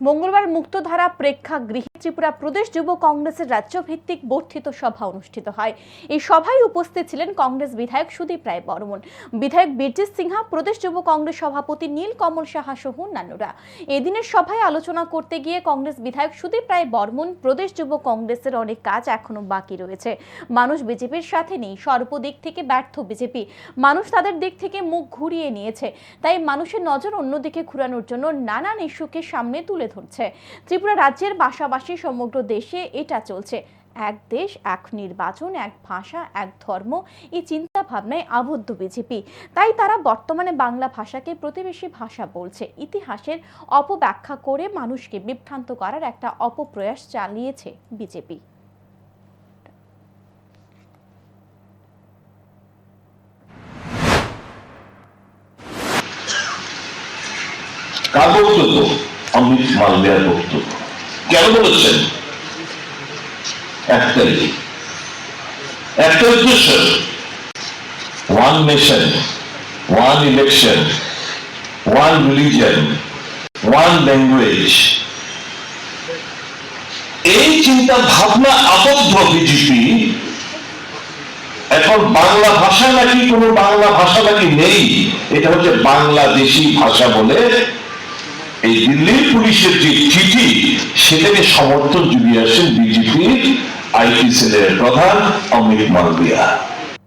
মঙ্গলবার মুক্তধারা প্রেক্ষাগৃহে ত্রিপুরা প্রদেশ যুব কংগ্রেসের রাজ্যভিত্তিক বর্ধিত সভা অনুষ্ঠিত হয়। এই সভায় উপস্থিত ছিলেন কংগ্রেস বিধায়ক সুদীপ রায় বর্মন, বিধায়ক বীরজিৎ সিনহা, প্রদেশ যুব কংগ্রেস সভাপতি নীল কমল সাহা সহ অন্যান্যরা। এদিনের সভায় আলোচনা করতে গিয়ে কংগ্রেস বিধায়ক সুদীপ রায় বর্মন, প্রদেশ যুব কংগ্রেসের অনেক কাজ এখনও বাকি রয়েছে। মানুষ বিজেপির সাথে নেই সর্বদিক থেকে ব্যর্থ বিজেপি। মানুষ তাদের দিক থেকে মুখ ঘুরিয়ে নিয়েছে। তাই মানুষের নজর অন্যদিকে ঘুরানোর জন্য নানান ইস্যুকে সামনে তুলে ধরছে। ত্রিপুরা রাজ্যের পাশাপাশি সমগ্র দেশে এটা চলছে। এক দেশ, এক নির্বাচন, এক ভাষা, এক ধর্ম, এই চিন্তা ভাবনায় আবদ্ধ বিজেপি। তাই তারা বর্তমানে বাংলা ভাষাকে প্রতিবেশী ভাষা বলছে। ইতিহাসের অপব্যাখ্যা করে মানুষকে বিভ্রান্ত করার একটা অপপ্রয়াস চালিয়েছে বিজেপি। বক্তব্য? অমৃত মালবিয়ার বক্তব্য কেন বলেছেন? একটা উদ্দেশ্য। One nation one election one religion one language এই চিন্তা ভাবনা আবদ্ধ বিজেপি। এখন বাংলা ভাষা নাকি কোনো বাংলা ভাষা নাকি নেই, এটা হচ্ছে বাংলাদেশি ভাষা বলে এই দিল্লির পুলিশের যে চিঠি সেটাকে সমর্থন জুগিয়ে আসেন বিজেপির আইটি সেলের প্রধান অমিত মালবিয়া।